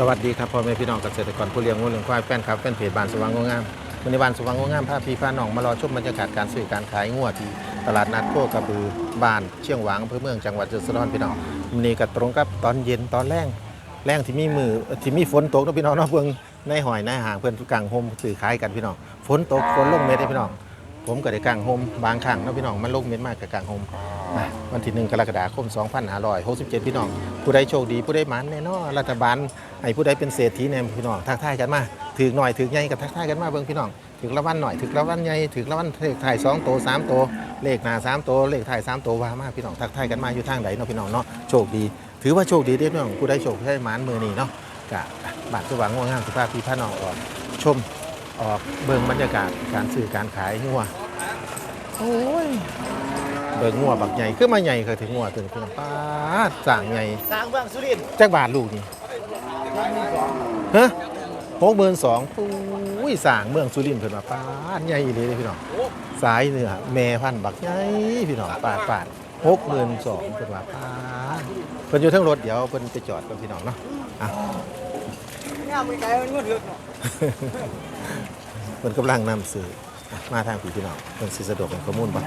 สวัสดีครับพ่อแม่พี่น้องเกษตรกรผู้เลี้ยงงูเลี้ยงควายแฟนครับแฟนเพจบานสว่างงงามวันนี้บานสว่างงงามพาพี่พาน้องมารอชมบรรยากาศการซื้อการขายงัวที่ตลาดนัดโคกระบือบ้านเชียงหวางอำเภอเมืองจังหวัดจุฬาลงกรณ์พี่น้องวันนี้ก็ตรงกับตอนเย็นตอนแรงแรงที่มีมือที่มีฝนตกนะพี่น้องเนาะเพิ่งในหอยในห่างเพื่อนกลางโฮมซื้อขายกันพี่น้องฝนตกฝนลงเม็ดให้พี่น้องผมก็ได้กางโฮมบางครั้งนะพี่น้องมันลงเม็ดมากกับกลางโฮมวันที่หนึ่งกรกฎาคม 2567 พี่น้อง ผู้ใดโชคดีผู้ใดหมันแน่นอนรัฐบาล ให้ผู้ใดเป็นเศรษฐีแน่พี่น้องทักทายกันมาถือหน่อยถือใหญ่กับทักทายกันมาเบิ่งพี่น้องถือละวันหน่อยถือละวันใหญ่ถือละวันเลขถ่ายสองโตสามโตเลขหน้าสามโตเลขถ่ายสามโตว่ามาพี่น้องทักทายกันมาอยู่ทางใดเนาะพี่น้องเนาะโชคดี ถือว่าโชคดีเด้อพี่น้องผู้ใดโชคได้หมันมือนี้เนาะกะบาทสว่างง่วงงามสุภาพพี่พาน้องออกชมออกเบิ่งบรรยากาศการซื้อการขายงัวโอ้ยเบิกงัวบักใหญ่ขึ้นมาใหญ่เคยถึงงัวถึงเพื่อนป้าดสร้างใหญ่สร้างเมืองสุรินทร์จักบาทลูกนี่ ฮะหกหมื่นสองปุ้ยสร้างเมืองสุรินทร์เพิ่นว่าป้าดใหญ่เลยพี่น้องสายเหนือแม่พันธุ์บักใหญ่พี่น้องปาดปาดหกหมื่นสองเพิ่นว่าป้าดเพิ่นอยู่เทั้งรถเดี๋ยวเพิ่นไปจอดกับพี่น้องเนาะอะงามไกลมันงดเลือกเนาะเพิ่นกำลังนำสื่ออะมาทางพี่พี่น้องเพิ่นสิสะดวกเป็นข้อมูลบ่อะ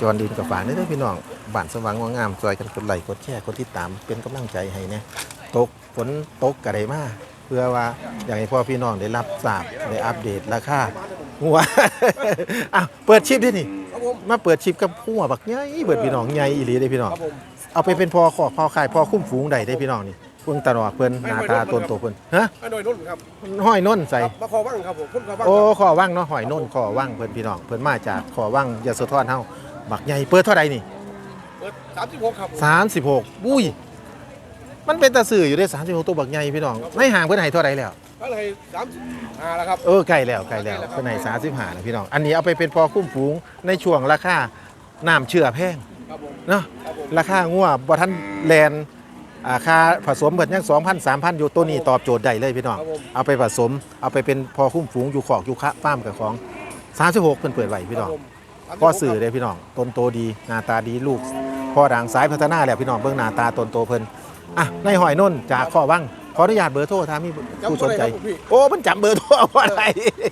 จอนดินกับฝากนี่เด้อพี่น้องบ้านสว่างงามซอยกันกดไลค์กดแชร์กดติดตามเป็นกำลังใจให้เนี่ย ตกฝนตกกะได้มาเพื่อว่าอยากให้พ่อพี่น้องได้รับทราบได้อัปเดตราคาหัวอะเปิดชิปดินี่ ครับผมมาเปิดชิปกับหัวบักใหญ่เบิดพี่น้องใหญ่อีหลีเด้อพี่น้อง ครับผมเอาไปเป็นพอขอพอขายพอคุ้มฝูงได้ได้อพี่น้องนี่เพิ่งตะนอกเพิ่นหน้าตาตนโตเพิ่นฮะอันหน่อยนุ่นครับห้อยน้นใส่ ครับมาคอบ้างครับผมพุ่นคอบ้างโอ้ขอว่างเนาะหอยโน่นขอว่างเพิ่นพี่น้องเพิ่นมาจากขอว่างยาสะท้อนเฮาบักใหญ่เปิดเท่าใดนี่เปิดสามสิบหกครับผม36อุ้ย มันเป็นตาสื่ออยู่ได้36ตัวบักใหญ่พี่น้องในห่างเพิ่นให้เท่าใดแล้วอะไรสามสิบห้าแล้วครับ เออใกล้แล้วใกล้แล้วเพิ่นให้35นะพี่น้อง อันนี้เอาไปเป็นพอคุ้มฝูงในช่วงราคาน้ำเชื่อแพงครับผมเนาะครับผมราคางัวบ่ทันแลนอ่าค่าผสมเบิดยัง2,000 3,000อยู่ตัวนี้ตอบโจทย์ได้เลยพี่น้องครับผมเอาไปผสมเอาไปเป็นพอคุ้มฝูงอยู่ขอกอยู่คะฟาร์มกับของ36เพิ่นเปิดไว้พี่น้องครับผมพ่อสื่อเลยพี่น้องต้นโตดีหน้าตาดีลูกพ่อด่างสายพัฒนาแล้วพี่น้องเบื้องหน้าตาต้นโตเพิ่น อะในหอยนุ่นจากข้อวังขออนุญาตเบอร์โทรถ้ามีผู้สนใจ จำบ่ได้ครับผมพี่ โอ้เพิ่นจำเบอร์โทรเอาอะไร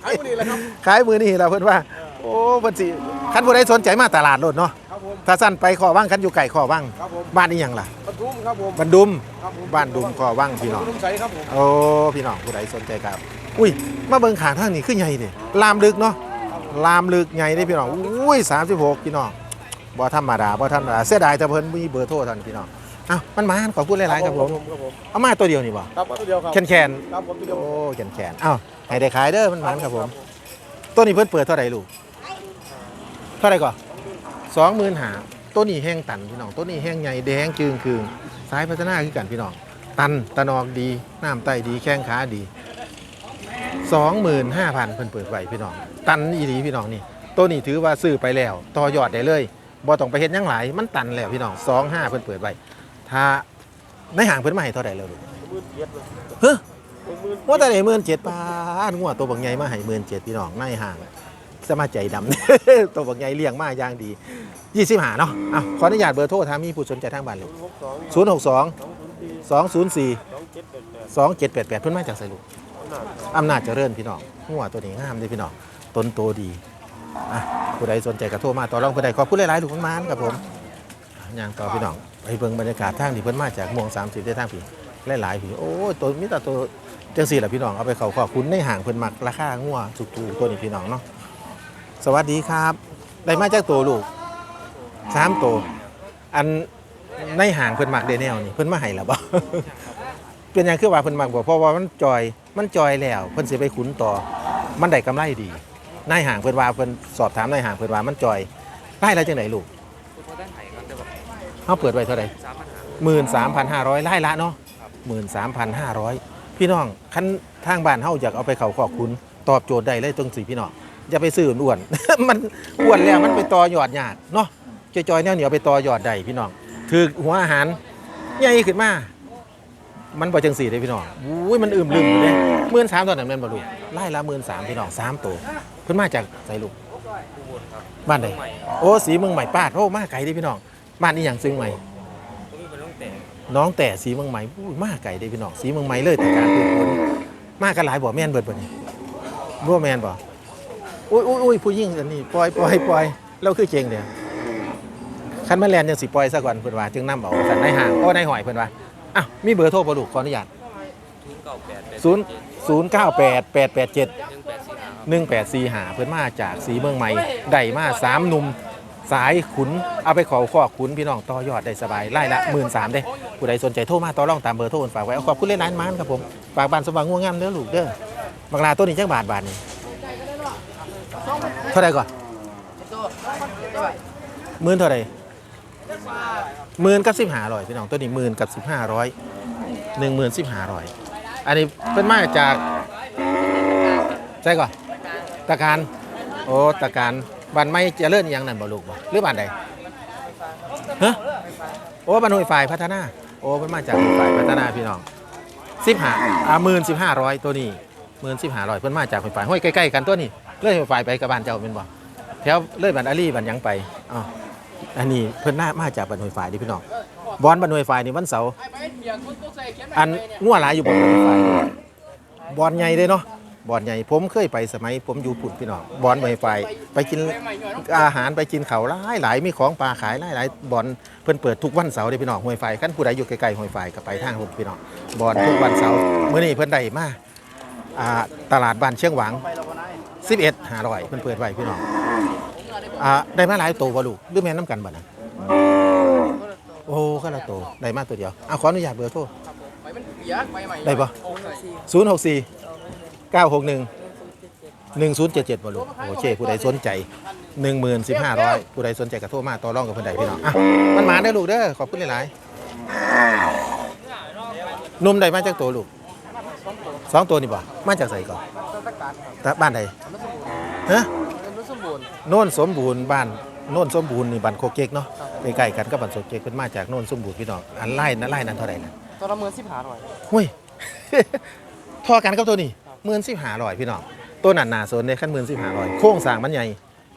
ขายวันนี้แหละครับ ขายมือนี่แหละเพิ่นว่า โอ้เพิ่นสิคันผู้ใดสนใจมาตลาดรถเนาะครับผมถ้าสั้นไปข้อวังคันอยู่ไก่ข้อวังครับผมบ้านนี้หยังล่ะปทุมครับผมบ้านดุมครับผมบ้านดุมข้อวังพี่น้อง ปทุมใสครับผมโอ้พี่น้องผู้ใดสนใจครับ อุ้ยมาเบิ่งขางทางนี้คือใหญ่เด้ลามลึกเนาะลามลึกใหญ่เด้พี่น้องอุ้ย36พี่น้องบ่ธรรมดาบ่ธรรมดาเสียดายแต่เพิ่นมีเบอร์โทรท่านพี่น้อง อ้าวมันมาขอพูดหลายๆครับผมครับผมเอามาตัวเดียวนี่บ่ครับมาตัวเดียวครับแคนแคนครับผมตัวเดียวโอ้แคนแคนอ้าวให้ได้ขายเด้อมันมันครับผมตัวนี้เพิ่นเปิดเท่าไหร่ลูกเท่าไหร่ก่อน25,000ตัวนี้แห้งตันพี่น้องตัวนี้แห้งใหญ่แดงจึงคืงสายพัฒนาคือกันพี่น้องตันตะนอกดีน้ำไตดีแข้งขาดีสองหมื่นห้าพันเพิ่นเปิดไว้พี่น้อง ตันอีหลีพี่น้องนี่ตัวนี้ถือว่าซื้อไปแล้วต่อยอดได้เลยบ่ต้องไปเฮ็ดหยังหลายมันตันแล้วพี่น้องสองห้าเพิ่นเปิดไว้ ถ้าในห่างเพิ่นมาให้เท่าใดแล้วลูกเจ็ดเลยเฮ้ยหมื่นว่าแต่ไหนหมื่นเจ็ดปานงัวตัวบักใหญ่มาให้หมื่นเจ็ดพี่น้องในห่างสมาใจดำ ตัวบักใหญ่เลี้ยงมาอย่างดียี่สิบหาเนาะอ้าขออนุญาตเบอร์โทรถ้ามีผู้สนใจทางบ้านเลูกหกสองศูนย์หกสองสองศูนย์สี่สองเจ็ดแปดแปดเพิ่นมาจากไสลูกอำนาจเจริญพี่น้องหัวตัวนี้งามเลยพี่น้องต้นโตดีอะผู้ใดสนใจก็โทรมาต่อรองผู้ใดขอผู้หลายๆถูกมานครับผม ย่างต่อพี่น้องไปเบิ่งบรรยากาศทางที่เพิ่นมาจากม่วง30ได้ทางพี่หลายๆพี่โอ้ยตัวมีแต่ตัวจังซี่แหละพี่น้องเอาไปเขาขอคุณในห่างเพิ่นมักราคางัวถูกๆตัวนี้พี่น้องเนาะสวัสดีครับ ได้มาจากตัวลูกสามตัวอันในห่างเพิ่นมักได้แนวนี่เพิ่นมาให้แล้วบ่เป็นยังคือว่าเพิ่นมักบ่เพราะว่ามันจอยมันจอยแล้วเพิ่นสิไปขุนต่อ มันได้กำไรดีนายห่างเพิ่นว่าเพิ่นสอบถามนายห่างเพิ่นว่ามันจอยได้แล้วจังไดลูก เฮาเปิดไว้เท่าไหร่13,500ไล่ละเนาะ13,500พี่น้องคันทางบ้านเฮาอยากเอาไปเขาคอกคุณ ตอบโจทย์ได้เลยตรงสิพี่น้องอย่าไปซื้ออ้วนมันอ้วนแล้วมันไปต่อยอดยากเนาะจอยๆแนวเหนียวไปต่อยอดได้พี่น้องถือหัวอาหารใหญ่ขึ้นมามันบ่จังสี่เลยพี่น้องอุ้ยมันอึมลืมอยู่เลยหมื่นสามตอนนั้นแม่นบ่ลูกไล่ละหมื่นสามพี่น้องสามตัวเพิ่นมาจากไสลูกบ้านใดโอ้สีเมืองใหม่ป้าโอ้มาไกลดิพี่น้อง บ้านนี้หยังซึ่งใหม่น้องแต่สีเมืองใหม่อุ้ยมาไก่ได้พี่น้องสีเมืองใหม่เลยแต่การพืชผลมากันหลายบ่แม่นเบิดบ่นี่บ่แม่นบ่อุ้ยอุ้ยอุ้ยผู้หญิงอันนี้ปล่อยปล่อยปล่อยเราคือเจงเนี่ยคันแม่แลนยังสิปล่อยซะก่อนเพิ่นว่าจึงนำเอาสันในห่างโอ้ในหอยเพิ่นว่าอ้าวมีเบอร์โทรบ่ลูกขออนุญาตศูนย์ศูนย์เก้าแปดแปดแปดเจ็ดหนึ่งแปดสี่หาเพื่อนมาจากสีเมืองใหม่ได้มาสามหนุ่ม สายขุนเอาไปขอขอขุนพี่น้องต่อยอดได้สบายไล่ละหมื่นสามเด้ผู้ใดสนใจโทรมาต่อรองตามเบอร์โทรฝากไว้เอาขอบคุณเล่นร้านมานครับผมฝากบ้านสว่างง่วงงามเด้อลูกเด้อบักลาตัวนี้จักบาทบาทนี่เท่าไรก่อนหมื่นเท่าไรหมื่นกับสิบห้าร้อยพี่น้องตัวนี้หมื่นกับสิบห้าร้อยหนึ่งหมื่นสิบห้าร้อยอันนี้เป็นมาจากใช่ก่อนตะการโอ้ตะการ บ้านไม่เจริญอหยังนั่นบ่ลูกบ่หรือบ้านใดฮะโอ้บ้านห้วยฝ่ายพัฒนา โอ้เป็นมาจากห้วยฝ่ายพัฒนาพี่น้องสิบห้าอ่าหมื่นสิบห้าร้อยตัวนี้หมื่นสิบห้าร้อยเพิ่นมาจากห้วยฝ่ายห้วยใกล้ๆกันตัวนี้เลยห้วยฝ่ายไปกับบ้านเจ้าเป็นบ่แถวเลยบ้านอาลีบ้านหยังไปอ๋ออันนี้เพิ่นน่ามาจากบ้านห้วยฝ่ายดิพี่น้องบอนบ้านห้วยฝ่ายนี่วันเสาร์อันงัวหลายอยู่บนรถไฟบอลใหญ่เลยเนาะ บอลใหญ่ผมเคยไปสมัย ผมอยู่ปุ่นพี่น้องบอลไวไฟไปกินอาหารไปกินเขาวหลายหลายมีของปลาขายหลายหลายบอลเพิ่นเปิดทุกวันเสาร์เลยพี่น้องห้วยไฟขั้นผู้ใดอยู่ใกล้ๆห้วยไฟก็ไปทางพุ่นพี่น้องบอลทุกวันเสาร์มื้อนี้เพิ่นได้มาอ่าตลาดบ้านเชียงหวัง 11 500เพิ่นเปิดไว้พี่น้องอ่าได้มาหลายตัวบ่ลูกหรือแม่นน้ำกันบ่นะโอ้ก็ละตัวได้มาตัวเดียวอะขออนุญาตเบอร์โทรได้ปะศูนย์หกสี่ เก้าหกหนึ่งหนึ่งศูนย์เจ็ดเจ็ดบอลูโอเคผู้ใดสนใจหนึ่งหมื่นสิบห้าร้อยผู้ใดสนใจกระโทรมาต่อรองกับเพื่อนใดพี่น้องอะมันมาได้อลูกเด้อขอบคุณหลายๆหนุ่มใดมาจากตัวลูกสองตัวนี่บ่มาจากใส่ก่อนแต่บ้านใดฮะโน่นสมบูรณ์บ้านโน่นสมบูรณ์นี่บ้านโคเกกเนาะใกล้ๆกันกับบ้านโคเกกเป็นมาจากโน่นสมบูรณ์พี่น้องอันไล่นั้นไล่นั้นเท่าไหร่นะตัวละเมือนสิบหาหน่อยหุ้ย ทอกันกับตัวนี้ หมื่นสิบหาลอยพี่น้องตัวนั้นหนาโซนในขั้นหมื่นสิบหาลอยโค้งสร้างมันใหญ่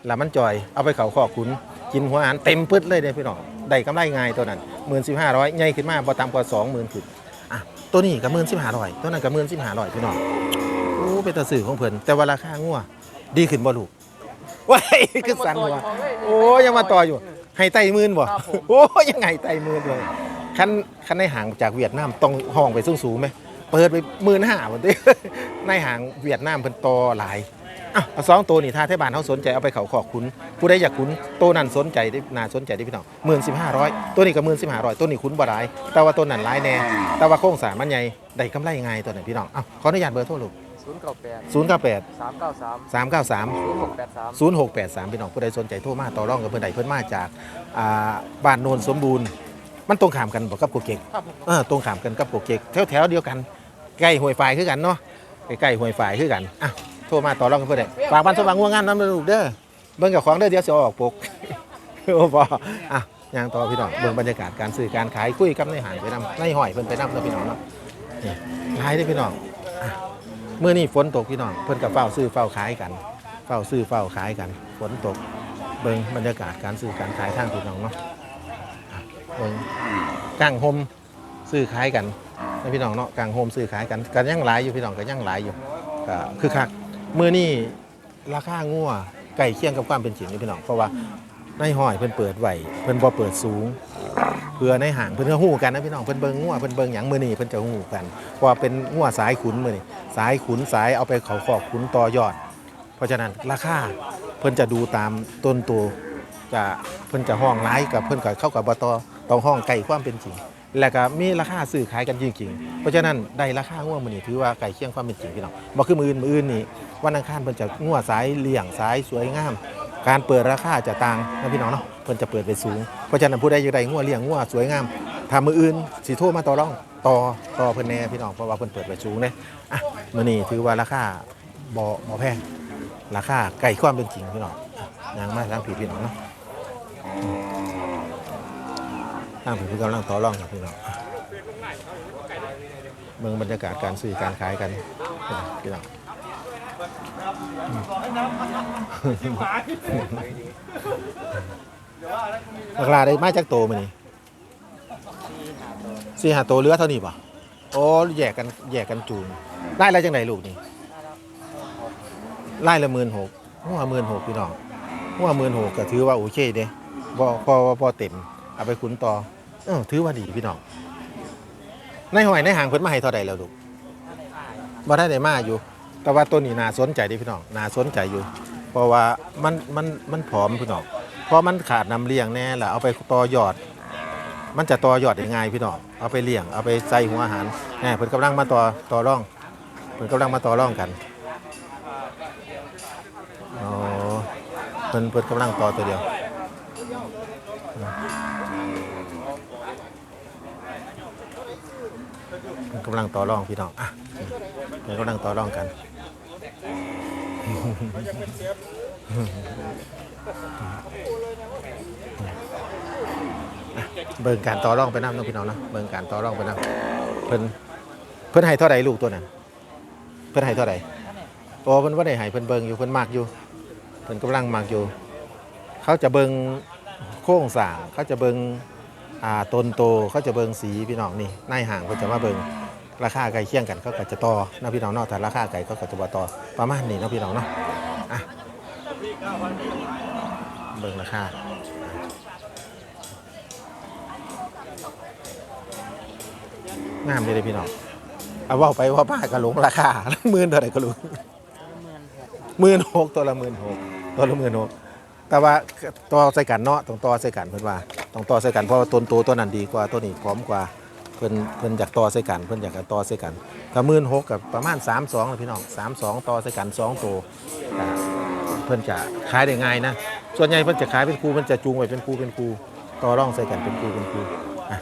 แล้วมันจอยเอาไปเขาขอขุนกินหัวอาหารเต็มพืดเลยเด้พี่น้องได้กำไรง่ายตัวนั้นหมื่นสิบห้าร้อยใหญ่ขึ้นมาพอต่ำกว่าสองหมื่นขึ้นอะตัวนี้ก็หมื่นสิบห้าร้อยตัวนั้นก็หมื่นสิบห้าร้อยพี่น้องโอ้เป็นตะสื่อของเพิ่นแต่ว่าราคางัวดีขึ้นบ่ลูกว้ายคือสั่นว่ะโอ้ยังมาต่ออยู่ให้ไต่หมื่นบ่โอ้ยังไงไต่หมื่นเลยคันคันในห่างจากเวียดนามต้องห้องไปสูงสูงๆไหม เปิดไปหมื่นห้าบนที่ในห่างเวียดนามเพิ่นโตอหลายอะเอาสองตัวนี่ถ้าเทศบาลเขาสนใจเอาไปเขาขอกคุณผู้ใดอยากคุณตัวนั้นสนใจได้น่าสนใจได้พี่น้องหมื่นสิบห้าร้อยตัวนี้ก็หมื่นสิบห้าร้อยตัวนี้คุณบ่หลาย แต่ว่าตัวนั้นหลายแน่ แต่ว่าโครงสร้างมันใหญ่ได้กำไรง่ายตัวนั้นพี่น้องอะขออนุญาตเบอร์โทรลูกศูนย์เก้าแปดศูนย์เก้าแปดสามเก้าสามสามเก้าสาม ศูนย์หกแปดสามศูนย์หกแปดสามพี่น้องผู้ใดสนใจโทรมาต่อรองกับเพื่อนใดเพื่อนมาจากอ่าบ้านโนนสมบูรณ์ มันตรงขามกันบอกกับโกเก็กครับผมเออตรงขามกันกับโกเก็กแถวแถวๆเดียวกัน ใกล้ห้วยฝายคือกันเนาะใกล้ๆห้วยฝายคือกันอะโทรมาต่อรองกับเพื่อนใดฝากบ้านสว่างง่วงงามน้ำลูกเด้อเบิ่งกับของเด้อเดี๋ยวเสิเอออกปกโอ้บออะย่างต่อพี่น้องเบิ่งบรรยากาศการซื้อการขายคุยกับในหานไปนำในหอยเพิ่นไปนำเนาะพี่น้องเนาะนี่ขายได้อพี่น้องเมื่อนี้ฝนตกพี่น้องเพิ่นกับเฝ้าซื้อเฝ้าขายกันเฝ้าซื้อเฝ้าขายกันฝนตกเบิ่งบรรยากาศการซื้อการขายทางพี่น้องเนาะเบิ่งกางโฮมซื้อขายกัน นะพี่น้องเนาะกางโฮมซื้อขายกันกันยังหลายอยู่พี่น้องก็ยังหลายอยู่ก็คือคักมือนี้ราคางัวใกล้เคียงกับความเป็นจริงนี่พี่น้องเพราะว่าในห้อยเพิ่นเปิดไหวเพิ่นบ่เปิดสูง เพื่อในห่างเพิ่นก็ฮู้กันนะพี่น้องเพิ่นเบิ่งงัวเพิ่นเบิ่งหยังมื้อนี้เพิ่นจะฮู้กันเพราะว่าเป็นงัวสายขุนมื้อนี้สายขุนสายเอาไปเขาขอกขุนต่อยอด เพราะฉะนั้นราคาเพิ่นจะดูตามต้นตัวจะเพิ่นจะห้องร้ายกับเพิ่นกับเข้ากับบตต้องห้องไก่ความเป็นจริง และก็มีราคาซื้อขายกันจริงๆ เพราะฉะนั้นได้ราคาง่วงมันนี่ถือว่าไก่เคียงความเป็นจริงพี่น้องบ่คือมืออื่นมืออื่นนี่วันอังคารเพิ่นจะง่วสายเลี่ยงสายสวยงาม การเปิดราคาจะต่างนะพี่น้องเนาะเพิ่นจะเปิดไปสูง เพราะฉะนั้นผู้ใดอยากได้ง่วเลี้ยงง่วสวยงามถ้ามืออื่นสิโทรมาต่อรองต่อต่อเพิ่นแน่พี่น้องเพราะว่าเพิ่นเปิดไปสูงเด้อะมือนี้ถือว่าราคาบ่บ่แพงราคาไก่ความเป็นจริงพี่น้องยังมาทางผีพี่น้องเนาะ ทางผีพี่กำลังต่อรองกับพี่น้องเมืองบรรยากาศการซื้อการขายกันพี่น้องราคาได้มาจากโตมานี่สี่หาโตเหลือเท่านี้ป่ะโอ้แยกกันแยกกันจูงไล่อะไรจังไหนลูกนี่ไล่ละหมื่นหกหัวหมื่นหกพี่น้องหัวหมื่นหกก็ถือว่าโอเคเด้บ่พอพอเต็ม เอาไปขุนต่อเออถือว่าดีพี่น้องในหอยในหางเพิ่นมาให้เท่าใดแล้วลูกบ่ได้ได้มาอยู่ แต่ว่าตัวนี้น่าสนใจดิพี่น้องน่าสนใจอยู่ เพราะว่ามันมันมันผอมพี่น้องเพราะมันขาดน้ำเลี้ยงแน่ละเอาไปต่อยอด มันจะต่อยอดได้ง่ายพี่น้องเอาไปเลี้ยงเอาไปใส่หัวอาหารแน่เพิ่นกำลังมาต่อต่อร่องเพิ่นกำลังมาต่อร่องกันอ๋อเพิ่นเพิ่นกำลังต่อตัวเดียวเพิ่นกำลังต่อร่องพี่น้องอะเพิ่นกำลังต่อร่องกันเบิ่งการต่อรองไปน้ำน้องพี่น้องนะเบิ่งการต่อรองไปน้ำเพิ่นเพิ่นให้เท่าใดลูกตัวนั้นเพิ่นให้เท่าใดโอ้เพิ่นว่าได้ให้เพิ่นเบิ่งอยู่เพิ่นมากอยู่เพิ่นกำลังมากอยู่ เขาจะเบิ่งโครงสางเขาจะเบิ่งอ่าต้นโตเขาจะเบิ่งสีพี่น้องนี่นายห่างเพิ่นจะมาเบิ่ง ราคาใกล้เคียงกันเขาก็จะต่อนะพี่น้องเนาะถ้าราคาไกลเขาก็จะบ่ต่อประมาณนี้เนาะพี่น้องเนาะอะเบิ่งราคางามเลยเด้อพี่น้องเอาว่าไปว่าป้ากระหลงราคาหมื่นเท่าไหร่ก็รู้หมื่นหกตัวละหมื่นหกตัวละหมื่นหกแต่ว่าต่อใส่กันเนาะต้องต่อใส่กันเพิ่นว่าต้องต่อใส่กันเพราะว่าต้นโตตัวนั้นดีกว่าตัวนี้พร้อมกว่า เพิ่นเพิ่นอยากต่อใส่กันเพิ่นอยากต่อใส่กันถ้าหมื่นหกกับประมาณ 3 2นะพี่น้อง3 2 ต่อใส่กัน2ตัวเพิ่นจะขายได้ง่ายนะ ส่วนใหญ่เพิ่นจะขายเป็นคูเพิ่นจะจูงไว้เป็นคูเป็นคูต่อร่องใส่กันเป็นคูเป็นคูอะ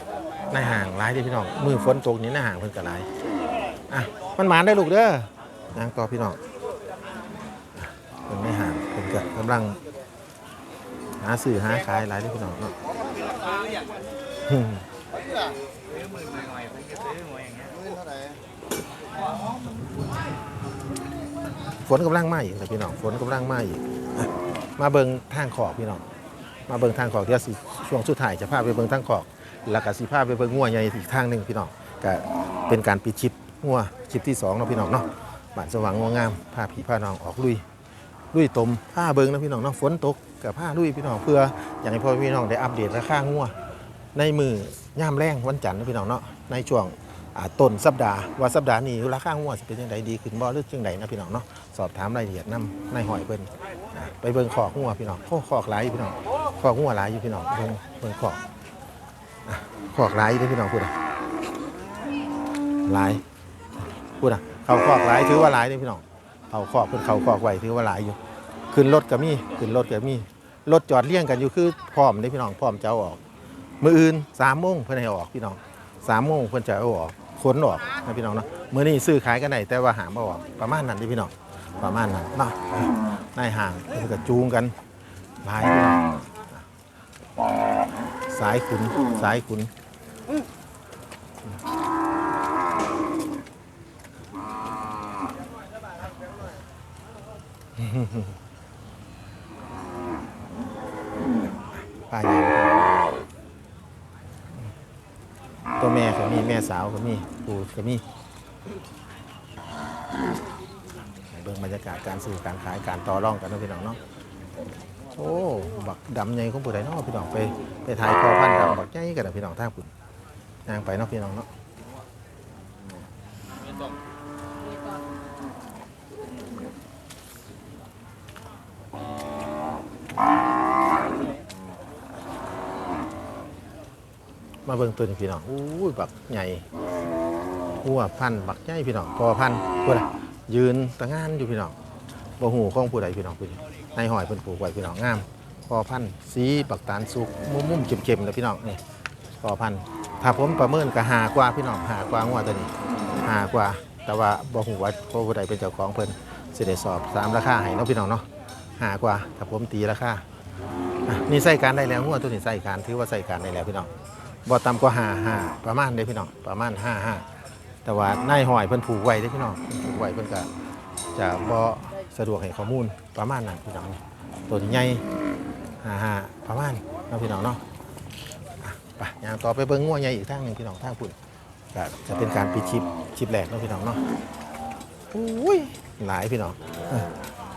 ในห่างร้ายเด้อพี่น้องมือฝนตกนี่ในห่างเพิ่นก็ร้ายอะมันหมานได้ลูกเด้อนางต่อพี่น้องเพิ่นในห่างเพิ่นก็กำลังหาสื่อหาขายหลายเด้อพี่น้องเนาะฝนกำลังมาอีกเลยพี่น้องฝนกำลังมาอีกอ่มาเบิงทางขอกพี่น้อง มาเบิงทางขอกเดี๋ยวสิช่วงสุดท้ายจะพาไปเบิงทางขอกแล้วก็สิพาไปเบิงงัวใหญ่อีกทางหนึ่งพี่น้องก็เป็นการปิดชิปงัวชิปที่สองเนาะพี่น้องเนาะบ้านสว่างงัวงามพาพี่พาน้องออกลุยลุยตมผ้าเบิงนะพี่น้องเนาะฝนตกกับผ้าลุยพี่น้องเพื่ออยากให้พ่อพี่น้องได้อัปเดตราคางัว ในมือย่ามแรงวันจันทร์นะพี่น้องเนาะในช่วงต้นสัปดาห์ว่าสัปดาห์นี้ราคางัวสิเป็นยังไงดีขึ้นบ่หรือจังไดนะพี่น้องเนาะสอบถามรายละเอียดนำในหอยเบิ่นไปเบิ่งขอกงัวพี่น้องโอ้ขอกหลายพี่น้องขอกงัวหลายอยู่พี่น้องเบิ่งเบิ่งขอกขอกหลายเด้พี่น้องพูดอะหลายพูดอะเขาขอกหลายถือว่าหลายเด้พี่น้องเขาขอกเพิ่นเขาขอกไว้ถือว่าหลายอยู่ขึ้นรถก็มีขึ้นรถก็มีรถจอดเลี้ยงกันอยู่คือพร้อมเด้พี่น้องพร้อมจะเอาออก มื้ออื่น3โมงเพิ่นให้ออกพี่น้อง3โมงเพิ่นจะเอาออกขนออกนะพี่น้องเนาะมื้อนี้ซื้อขายกันได้แต่ว่าหามเอาออกประมาณนั้นด้พี่น้องประมาณนั้นเนาะในห้างเพิ่นก็จูงกันหลายสายขุนสายขุนป้าใหญ่ ตัวแม่ก็มีแม่สาวก็มีปู่ก็มีเบื้องบรรยากาศการซื้อการขายการต่อรองกันนะพี่น้องเนาะโอ้บักดำใหญ่ของผู้ใดเนาะพี่น้องไปไปถ่ายพอพันธุ์ดำบักใหญ่กันนะพี่น้องท่าคุณนางไปเนาะพี่น้องเนาะ มาเบิ่งตัวนี้พี่น้องอู้ยบักใหญ่หัวพันบักใหญ่พี่น้องพอพันธุ์พูดอะยืนตะงานอยู่พี่น้องบ่หูของผู้ใดพี่น้องผู้นี้ในหอยเพิ่นปลูกไว้พี่น้องงามพอพันสีปักตาลสุกมุ่มๆเข็มๆนะพี่น้องนี่พอพันถ้าผมประเมินก็หากว่าพี่น้องหากว่างวดตัวนี้หากว่า แต่ว่าบ่ฮู้ว่าผู้ใดเป็นเจ้าของเพิ่นสิได้สอบตามราคาให้เนาะพี่น้องเนาะหากว่าถ้าผมตีราคานี่ใส่การได้แล้วงวดตัวนี้ใส่การถือว่าใส่การได้แล้วพี่น้อง บ่ต่ำกว่าห้าห้าประมาณเด้พี่น้องประมาณห้าห้าแต่ว่าในหอยเพิ่นผูกไว้เด้พี่น้องผูกไว้เพิ่นก็จะบ่สะดวกให้ข้อมูลประมาณนั้นพี่น้องตัวใหญ่ฮ่าฮ่าประมาณนะพี่น้องเนาะไปย่างต่อไปเบิ้งงัวใหญ่อีกทางหนึ่งพี่น้องทางพุ่นก็จะเป็นการปิดชิปชิปแรกเนาะพี่น้องเนาะอุ้ยหลายพี่น้อง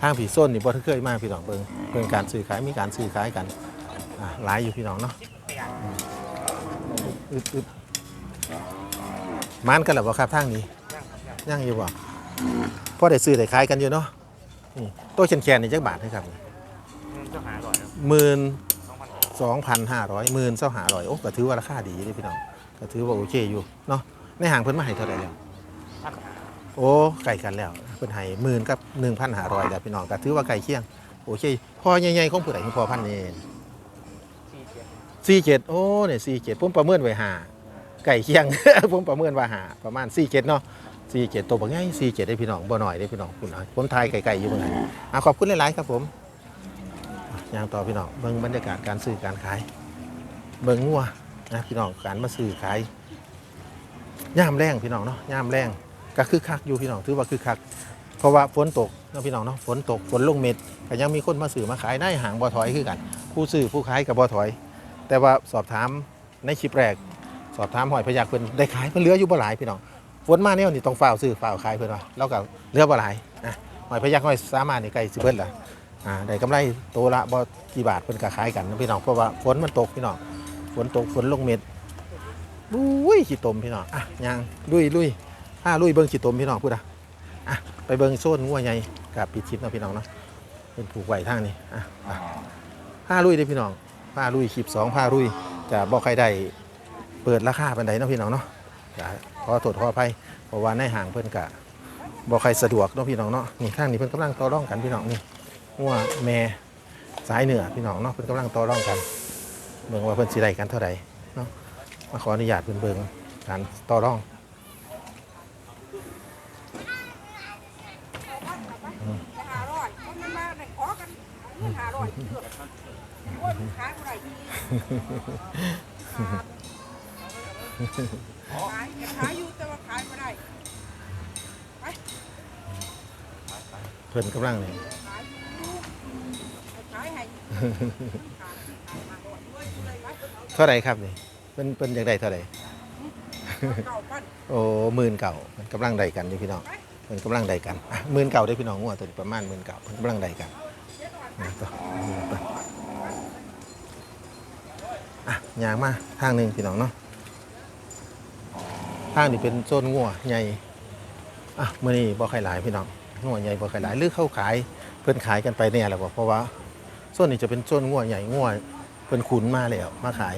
ทางผีส้นนี่บ่เคยมากพี่น้องเบิ่งเบิ่งการซื้อขายมีการซื้อขายกันหลายอยู่พี่น้องเนาะ อืมอึดอึดมันกันแล้วบ่ครับทางนี้ยังอยู่บ่พอได้ซื้อได้ขายกันอยู่เนาะนี่โต๊ะแขนๆนี่จักบาทให้ครับเจ้าหาอร่อยครับหมื่นสองพัน2,500หมื่นเศร้าหาร้อยโอ้ก็ถือว่าราคาดีเลยพี่น้องก็ถือว่าโอเคอยู่เนาะในห้างเพิ่นมาให้เท่าไหร่แล้วพันหาโอ้ไก่กันแล้วเพิ่นให้หมื่นกับหนึ่งพันหาร้อยแล้วพี่น้องก็ถือว่าไก่เคียงโอเคพอใหญ่ๆของผู้ใดพอพันนี่สี่เจ็ด สี่เจ็ดโอ้เนี่ยสี่เจ็ดผมประเมินไว้หาไก่เคียง ผมประเมินว่าหาประมาณสี่เจ็ดเนาะสี่เจ็ดตัวบางง่ายสี่เจ็ดได้พี่น้องบ่หน่อยได้พี่น้องคุณเอาผมทายไก่ๆอยู่เมื่อไหร่อะขอบคุณหลายๆครับผมย่างต่อพี่น้องเบิ่งบรรยากาศการซื้อการขาย เบิ่งงัวนะพี่น้องการมาซื้อขายย่ามแรงพี่น้องเนาะย่ามแรงก็คือคักอยู่พี่น้องถือว่าคือคัก เพราะว่าฝนตกนะพี่น้องเนาะฝนตกฝนลงเม็ดก็ยังมีคนมาซื้อมาขายได้หางบ่อถอยคือกัน ผู้ซื้อผู้ขายกับบ่อถอย แต่ว่าสอบถามในคลิปแรก สอบถามหอยพยักเพิ่นได้ขายเพิ่นเหลืออยู่บ่หลายพี่น้องฝนมาแนวนี่ต้องฝ้าวซื้อฝ้าวขายเพิ่นว่าแล้วก็เหลือบ่หลายนะหอยพยักหอยสามารถนี่ใกล้สิเบิดละอ่าได้กำไรโตละบ่กี่บาทเพิ่นก็ขายกันนะพี่น้องเพราะว่าฝนมันตกพี่น้องฝนตกฝนลงเม็ดอุ้ยขี้ตมพี่น้องอะยางลุยลุยอ่าลุยเบิ่งขี้ตมพี่น้องพูดอะอะไปเบิ่งโซนงัวใหญ่กับปิดชิปเนาะพี่น้องเนาะเป็นผูกไว้ทางนี้อะอะผ้าลุยเด้อพี่น้อง ผ้าลุยคลิปสองผ้าลุยจะบ่ใครได้เปิดราคาเป็นไดเนาะพี่น้องเนาะขอโทษขออภัยเพราะว่าในห่างเพิ่อนกะบ่ใครสะดวกเนาะพี่น้องเนาะนี่ทางนี้เพิ่นกำลังต่อรองกันพี่น้องนี่งัวแม่สายเหนือพี่น้องเนาะเพิ่นกำลังต่อรองกันเบิ่งว่าเพิ่นสิได้กันเท่าใดเนาะมาขออนุญาตเพิ่นเบิ่งการต่อรองหาร้อยมันมาได้ขอกันหาร้อย ขายเท่าไหร่ดีขายขายอยู่แต่ว่าขายไม่ได้เพิ่นกำลังนี่ขายอยู่ขายให้เท่าใดครับนี่เพิ่นเพิ่นอยากได้เท่าใดเก่าปั้นโอ้หมื่นเก่าเพิ่นกำลังได้กันอยู่พี่น้องเพิ่นกำลังได้กันอะหมื่นเก่าได้อพี่น้องงัวตัวนี้ประมาณหมื่นเก่าเพิ่นกำลังได้กันนะต่อไป อะยางมาทางหนึ่งพี่น้องเนาะทางนี้เป็นโซนงัวใหญ่อะมื้อนี้บ่ใครหลายพี่น้องงัวใหญ่บ่ใครหลายหรือเข้าขายเพิ่นขายกันไปเนี่ยแหละบ่เพราะว่าโซนนี้จะเป็นโซนงัวใหญ่งัวเพิ่นขุนมาแล้วมาขาย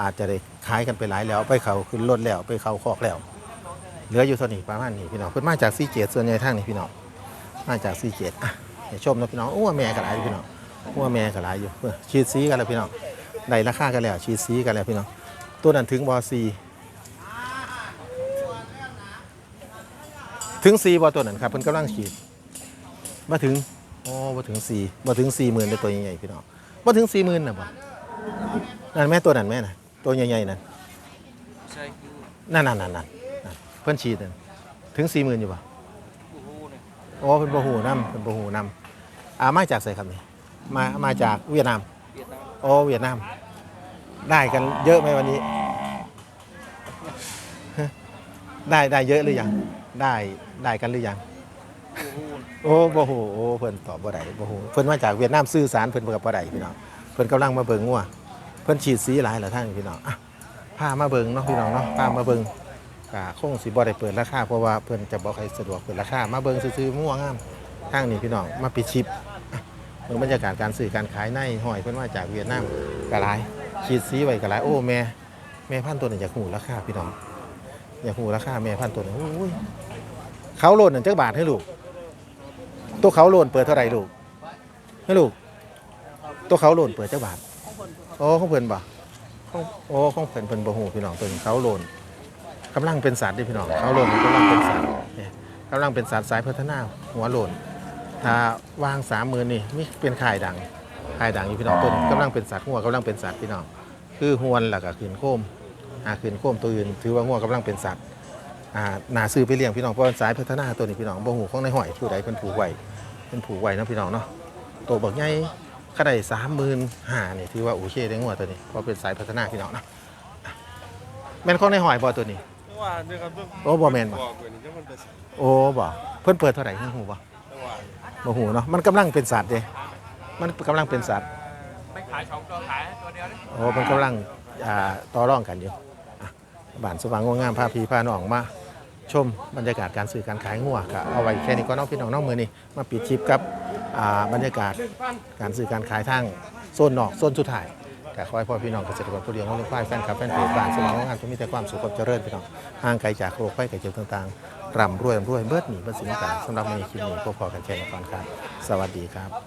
อาจจะได้ขายกันไปหลายแล้ว ไปเขาขึ้นรถแล้วไปเขาคอกแล้ว เหลืออยู่เท่านี้ประมาณนี้พี่น้องเพิ่นมาจากซีเกตส่วนใหญ่ทางนี้พี่น้องมาจากซีเกตอะให้ชมนะพี่น้องอ้วแม่ก็หลายอยู่พี่น้องอ้วแม่ก็หลายอยู่เออชีดซีกันแล้วพี่น้อง ได้ราคากันแล้วชีดซีกันแล้วพี่น้องตัวนั้นถึงบอซีถึงซีบอตัวนั้นครับเพิ่นกำลังฉีดมาถึงอ๋อมาถึงสี่มาถึงสี่หมื่นเลยตัวใหญ่ๆพี่น้องมาถึงสี่หมื่นนะบ่นั่นแม่ตัวนั้นแม่น่ะตัวใหญ่ๆนั่นนั่นนั่นนั่นนั่นเพิ่นฉีดนั่นถึงสี่หมื่นอยู่ป่ะผู้ฮู้เนี่ยโอ้เพิ่นบ่หูน้ำเพิ่นบ่หูน้ำอ่ามาจากไสครับนี่มามาจากเวียดนาม โอ้เวียดนาม ได้กันเยอะไหมวันนี้ ได้ได้เยอะหรือยัง ได้ได้กันหรือยัง โอ้บ่หูโอ้เพิ่นตอบบ่ได้บ่หูเพิ่นมาจากเวียดนามสื่อสารเพิ่นกับบ่ได้พี่น้องเพิ่นกำลังมาเบิ่งงัวเพิ่นฉีดสีหลายเหลายทางพี่น้องอะพามาเบิ่งเนาะพี่น้องเนาะพามาเบิ่งก็คงสิบ่ได้เปิดราคาเพราะว่าเพิ่นจะบ่ค่อยสะดวกเปิดราคามาเบิ่งซื่อๆมั่วงามทางนี้พี่น้องมาปิดชิป บิ่งบรรยากาศการซื้อการขายในห้อยเพิ่นมาจากเวียดนามก็หลายฉีดสีไว้ก็หลายโอ้แม่แม่พันตัวนี้อยากหูราคาพี่น้องอยากหูราคาแม่พันตัวนี้โอ้ยเขาโลดนั่นจักบาทให้ลูกตัวเขาโลนเปิดเท่าไหร่ลูกให้ลูกตัวเขาโลนเปิดจ้าบาทโอ้ของเพิ่นบ่โอ้ของเพิ่นเพิ่นบ่ฮู้พี่น้องเพิ่นเขาโลนกำลังเป็นสัตว์ด้อพี่น้องเขาโลนกำลังเป็นสัตว์กำลังเป็นสัตว์สายพัฒนาหัวโลน ถ้าวางสามมือนี่มีเป็นข่ายดังข่ายดังอยู่พี่น้องต้นกำลังเป็นสัตว์หัวกำลังเป็นสัตว์พี่น้องคือหวนแล้วก็ขืนโคมอ่าขืนโคมตัวอื่นถือว่าหัวกำลังเป็นสัตว์อ่าน่าซื้อไปเลี้ยงพี่น้องเพราะว่าสายพัฒนาตัวนี้พี่น้องบ่ฮู้ของในห้อยผู้ใดเพิ่นผูกไว้เป็นผูกไว้เนาะพี่น้องเนาะตัวบักใหญ่ก็ได้สามหมื่นห้านี่ถือว่าโอเคได้งวดตัวนี้เพราะเป็นสายพัฒนาพี่น้องเนาะอะแม่นของในหอยบอตัวนี้หัวว่าเนี่ยครับโอ้บ่แม่นบ่บอกเพิ่นนี่จะมันไปใส่โอ้บ่เพิ่นเปิดเท่าไหร่ฮู้บ่แต่ ว่าบ่ฮู้เนาะมันกำลังเป็นสัตว์เด้มันกำลังเป็นสัตว์ไม่ขายสองตัวขายตัวเดียวเลยโอ้มันกำลังอ่าต่อรองกันอยู่อะบ้านสว่างงามพาพี่พาน้องมาชมบรรยากาศการซื้อการขายงัวก็เอาไว้แค่นี้ก็น้องพี่น้องน้องมือนี่มาปิดคลิปกับอ่าบรรยากาศการซื้อการขายทางโซนนอกโซนสุดท้ายแต่ขอให้พ่อพี่น้องเกษตรกรผู้เลี้ยงวัวเลี้ยงควายแฟนคลับแฟนเพจบ้านสว่างงามจะมีแต่ความสุขความเจริญพี่น้องห่างไกลจากโรคภัยไข้เจ็บต่างๆ ร่ำรวยร่ำรวยเบิดหนีเบิดสินต่างสำหรับในคลิปนี้พวกพอกันแค่นี้ก่อนครับ สวัสดีครับ